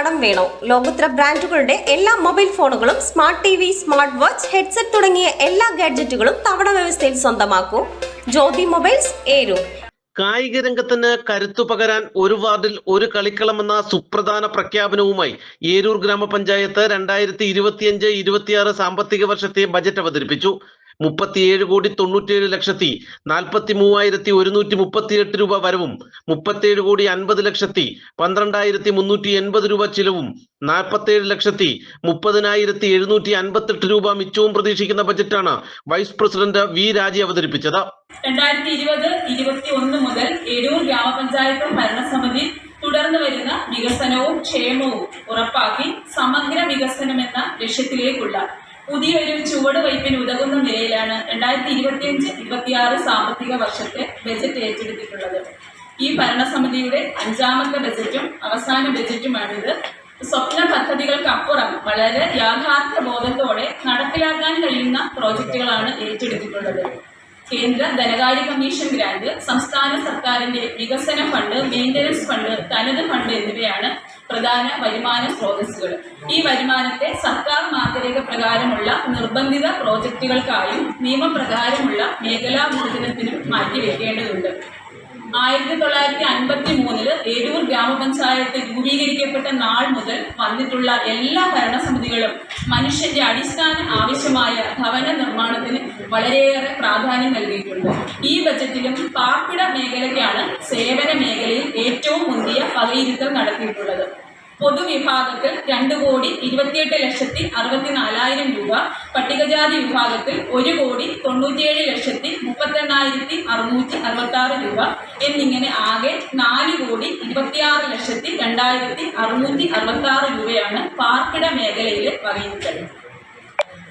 കടം വേണോ? ലോകോത്തര ബ്രാൻഡുകളുടെ എല്ലാ മൊബൈൽ ഫോണുകളും smart T V smart watch headset തുടങ്ങിയ എല്ലാ ഗാഡ്ജറ്റുകളും തവണ വ്യവസ്ഥയിൽ സ്വന്തമാക്കൂ. ജ്യോതി മൊബൈൽസ് ഏരു. കായിക രംഗത്തിന് കരുത്തു പകരാൻ ഒരു വാർഡിൽ ഒരു കളിക്കളമെന്ന സുപ്രധാന പ്രഖ്യാപനവുമായി ഏരൂർ ഗ്രാമപഞ്ചായത്ത് രണ്ടായിരത്തി ഇരുപത്തിയഞ്ച് ഇരുപത്തിയാറ് സാമ്പത്തിക വർഷത്തെ ബജറ്റ് അവതരിപ്പിച്ചു. മുപ്പത്തിയേഴ് കോടി തൊണ്ണൂറ്റിയേഴ് ലക്ഷത്തി നാൽപ്പത്തി മൂവായിരത്തി ഒരുന്നൂറ്റി മുപ്പത്തിയെട്ട് രൂപ വരവും മുപ്പത്തിയേഴ് കോടി അൻപത് ലക്ഷത്തി പന്ത്രണ്ടായിരത്തി മുന്നൂറ്റി എൺപത് രൂപ ചിലവും നാൽപ്പത്തേഴ് ലക്ഷത്തി മുപ്പതിനായിരത്തി എഴുന്നൂറ്റി അൻപത്തെട്ട് രൂപ മിച്ചവും പ്രതീക്ഷിക്കുന്ന ബജറ്റാണ് വൈസ് പ്രസിഡന്റ് വി രാജി അവതരിപ്പിച്ചത്. രണ്ടായിരത്തി ഇരുപത് ഇരുപത്തി ഒന്ന് മുതൽ എരൂർ ഗ്രാമപഞ്ചായത്ത് ഭരണസമിതി തുടർന്നു വരുന്ന വികസനവും ക്ഷേമവും ഉറപ്പാക്കി സമഗ്ര വികസനം എന്ന ലക്ഷ്യത്തിലേക്കുള്ള പുതിയൊരു ചുവട് ചുവടുവയ്പ്പിന് ഉതകുന്ന നിലയിലാണ് രണ്ടായിരത്തി ഇരുപത്തിയഞ്ച് ഇരുപത്തിയാറ് സാമ്പത്തിക വർഷത്തെ ബജറ്റ് ഏറ്റെടുത്തിട്ടുള്ളത്. ഈ ഭരണസമിതിയുടെ അഞ്ചാമത്തെ ബജറ്റും അവസാന ബജറ്റുമാണിത് സ്വപ്ന പദ്ധതികൾക്കപ്പുറം വളരെ യാഥാർത്ഥ്യ ബോധത്തോടെ നടപ്പിലാക്കാൻ കഴിയുന്ന പ്രോജക്റ്റുകളാണ് ഏറ്റെടുത്തിട്ടുള്ളത്. കേന്ദ്ര ധനകാര്യ കമ്മീഷൻ ഗ്രാന്റ് സംസ്ഥാന സർക്കാരിന്റെ വികസന ഫണ്ട് മെയിന്റനൻസ് ഫണ്ട് തനത് ഫണ്ട് എന്നിവയാണ് പ്രധാന വരുമാന സ്രോതസ്സുകൾ. ഈ വരുമാനത്തെ സർക്കാർ മാർഗരേഖ പ്രകാരമുള്ള നിർബന്ധിത പ്രോജക്റ്റുകൾക്കായും നിയമപ്രകാരമുള്ള മേഖലാ വിഭജനത്തിനും മാറ്റിവെക്കേണ്ടതുണ്ട്. ആയിരത്തി തൊള്ളായിരത്തി അൻപത്തി മൂന്നിൽ ഏരൂർ ഗ്രാമപഞ്ചായത്ത് രൂപീകരിക്കപ്പെട്ട നാൾ മുതൽ വന്നിട്ടുള്ള എല്ലാ ഭരണസമിതികളും മനുഷ്യന്റെ അടിസ്ഥാന ആവശ്യമായ ഭവന നിർമ്മാണത്തിന് വളരെയേറെ പ്രാധാന്യം നൽകിയിട്ടുണ്ട്. ഈ ബജറ്റിലും പാർപ്പിട മേഖലയ്ക്കാണ് സേവന ഏറ്റവും മുന്തിയ വകയിരുത്തൽ നടത്തിയിട്ടുള്ളത്. പൊതുവിഭാഗത്തിൽ രണ്ട് കോടി ഇരുപത്തിയെട്ട് ലക്ഷത്തി അറുപത്തിനാലായിരം രൂപ പട്ടികജാതി വിഭാഗത്തിൽ ഒരു കോടി തൊണ്ണൂറ്റിയേഴ് ലക്ഷത്തി മുപ്പത്തെണ്ണായിരത്തി അറുന്നൂറ്റി അറുപത്തി ആറ് രൂപ എന്നിങ്ങനെ ആകെ നാല് കോടി ഇരുപത്തിയാറ് ലക്ഷത്തി രണ്ടായിരത്തി അറുന്നൂറ്റി അറുപത്തി ആറ് രൂപയാണ് പാർപ്പിട മേഖലയിൽ വകയിരുത്തൽ.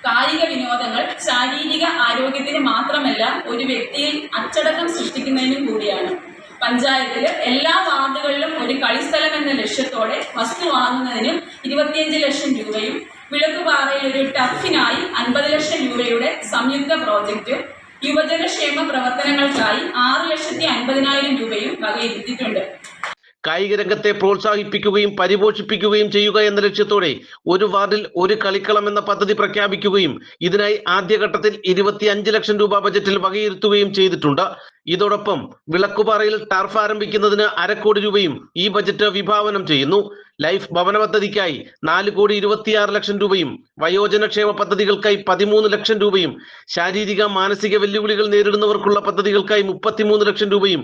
കായിക വിനോദങ്ങൾ ശാരീരിക ആരോഗ്യത്തിന് മാത്രമല്ല ഒരു വ്യക്തിയിൽ അച്ചടക്കം സൃഷ്ടിക്കുന്നതിനും കൂടിയാണ്. പഞ്ചായത്തിൽ എല്ലാ വാർഡുകളിലും ഒരു കളിസ്ഥലം എന്ന ലക്ഷ്യത്തോടെ വസ്തു വാങ്ങുന്നതിന് ഇരുപത്തിയഞ്ച് ലക്ഷം രൂപയും വിളക്കുപാറയിൽ ഒരു ടഫിനായി അൻപത് ലക്ഷം രൂപയുടെ സംയുക്ത പ്രോജക്റ്റ് യുവജനക്ഷേമ പ്രവർത്തനങ്ങൾക്കായി ആറ് ലക്ഷത്തി അൻപതിനായിരം രൂപയും വകയിരുത്തിയിട്ടുണ്ട്. കായിക രംഗത്തെ പ്രോത്സാഹിപ്പിക്കുകയും പരിപോഷിപ്പിക്കുകയും ചെയ്യുക എന്ന ലക്ഷ്യത്തോടെ ഒരു വാർഡിൽ ഒരു കളിക്കളം എന്ന പദ്ധതി പ്രഖ്യാപിക്കുകയും ഇതിനായി ആദ്യഘട്ടത്തിൽ ഇരുപത്തി അഞ്ച് ലക്ഷം രൂപ ബജറ്റിൽ വകയിരുത്തുകയും ചെയ്തിട്ടുണ്ട്. ഇതോടൊപ്പം വിളക്കുപാറയിൽ ടർഫ് ആരംഭിക്കുന്നതിന് അരക്കോടി രൂപയും ഈ ബജറ്റ് വിഭാവനം ചെയ്യുന്നു. ലൈഫ് ഭവന പദ്ധതിക്കായി നാല് കോടി ഇരുപത്തിയാറ് ലക്ഷം രൂപയും വയോജനക്ഷേമ പദ്ധതികൾക്കായി പതിമൂന്ന് ലക്ഷം രൂപയും ശാരീരിക മാനസിക വെല്ലുവിളികൾ നേരിടുന്നവർക്കുള്ള പദ്ധതികൾക്കായി മുപ്പത്തിമൂന്ന് ലക്ഷം രൂപയും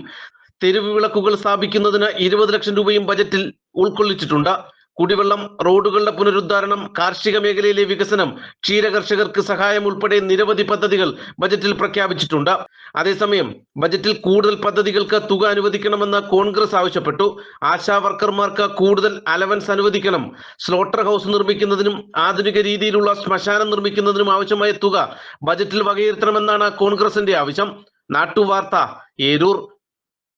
തെരുവ് വിളക്കുകൾ സ്ഥാപിക്കുന്നതിന് ഇരുപത് ലക്ഷം രൂപയും ബജറ്റിൽ ഉൾക്കൊള്ളിച്ചിട്ടുണ്ട്. കുടിവെള്ളം റോഡുകളുടെ പുനരുദ്ധാരണം കാർഷിക മേഖലയിലെ വികസനം ക്ഷീരകർഷകർക്ക് സഹായം ഉൾപ്പെടെ നിരവധി പദ്ധതികൾ ബജറ്റിൽ പ്രഖ്യാപിച്ചിട്ടുണ്ട്. അതേസമയം ബജറ്റിൽ കൂടുതൽ പദ്ധതികൾക്ക് തുക അനുവദിക്കണമെന്ന് കോൺഗ്രസ് ആവശ്യപ്പെട്ടു. ആശാ വർക്കർമാർക്ക് കൂടുതൽ അലവൻസ് അനുവദിക്കണം. സ്ലോട്ടർ ഹൗസ് നിർമ്മിക്കുന്നതിനും ആധുനിക രീതിയിലുള്ള ശ്മശാനം നിർമ്മിക്കുന്നതിനും ആവശ്യമായ തുക ബജറ്റിൽ വകയിരുത്തണമെന്നാണ് കോൺഗ്രസിന്റെ ആവശ്യം. നാട്ടുവാർത്ത ഏരൂർ.